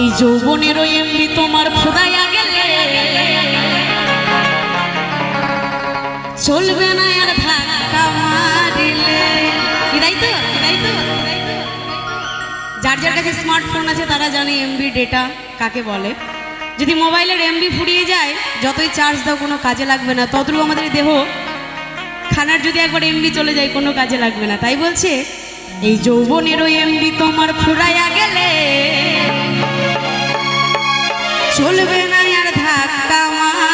এই যৌবনেরও এমনি তোমার ফুরাইয়া গেলে। চলবে না আর ধাক্কা মারিলে। এটাই তো তাই তো যার যার কাছে স্মার্টফোন আছে তারা জানে এমবি ডেটা কাকে বলে। যদি মোবাইলের এমবি ফুরিয়ে যায়, যতই চার্জ দাও কোনো কাজে লাগবে না, ততটুকু আমাদের দেহ খানার যদি একবার এমবি চলে যায়, কোনো কাজে লাগবে না। তাই বলছে, এই যৌবনেরও এমবি তোমার ফুরাইয়া গেলে। চলবে না আর ধাক্কা মারিলে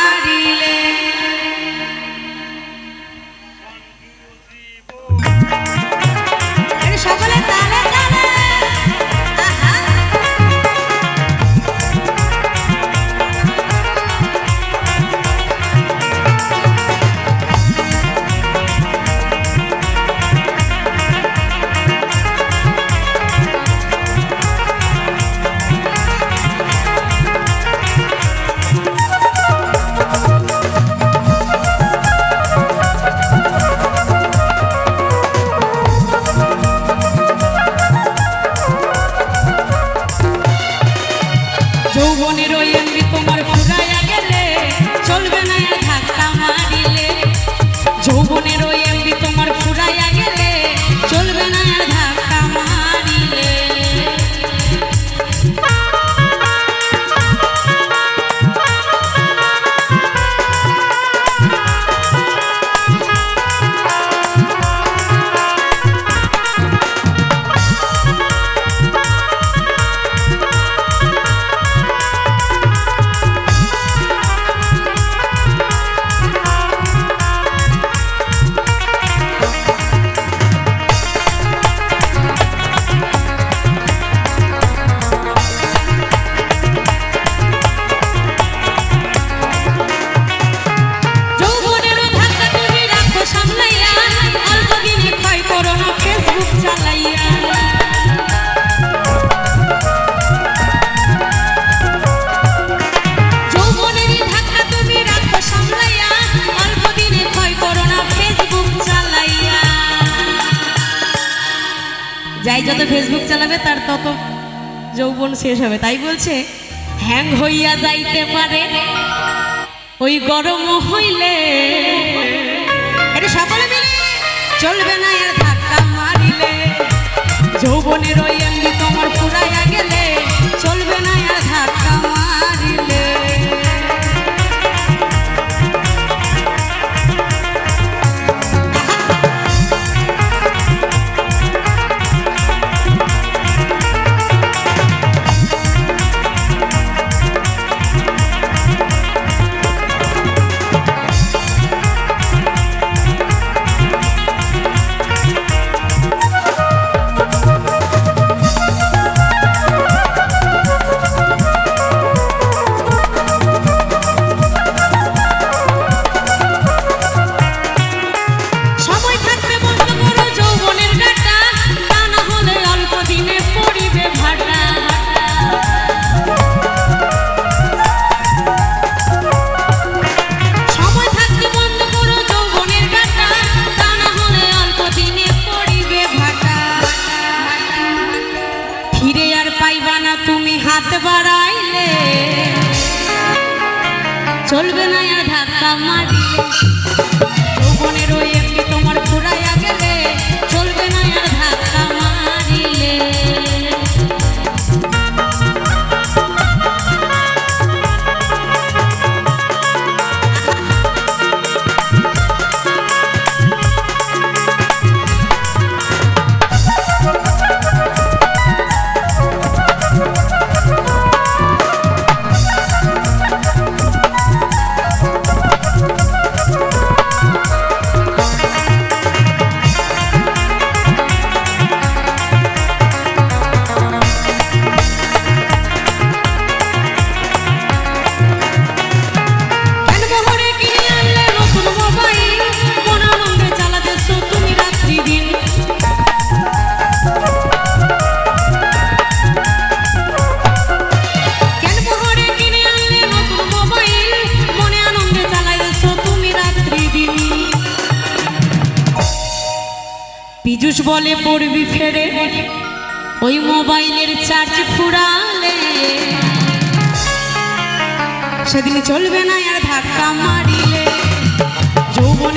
যৌবনের ফেসবুক চালাবে, তার তত যৌবন শেষ হবে। তাই বলছে, হ্যাং হইয়া যাইতে পারে, ওই গরম হইলে। সকলে মিলে চলবে না এর ধাক্কা মারিলে। যৌবনের ওই এমনি হাত বাড়াইলে। চলবে না ধাক্কা মারিলে। কলে পড়বি ফেরে। ওই মোবাইলের চার্জ ফুরালে। সেদিন চলবে না আর ধাক্কা মারিলে। যৌবন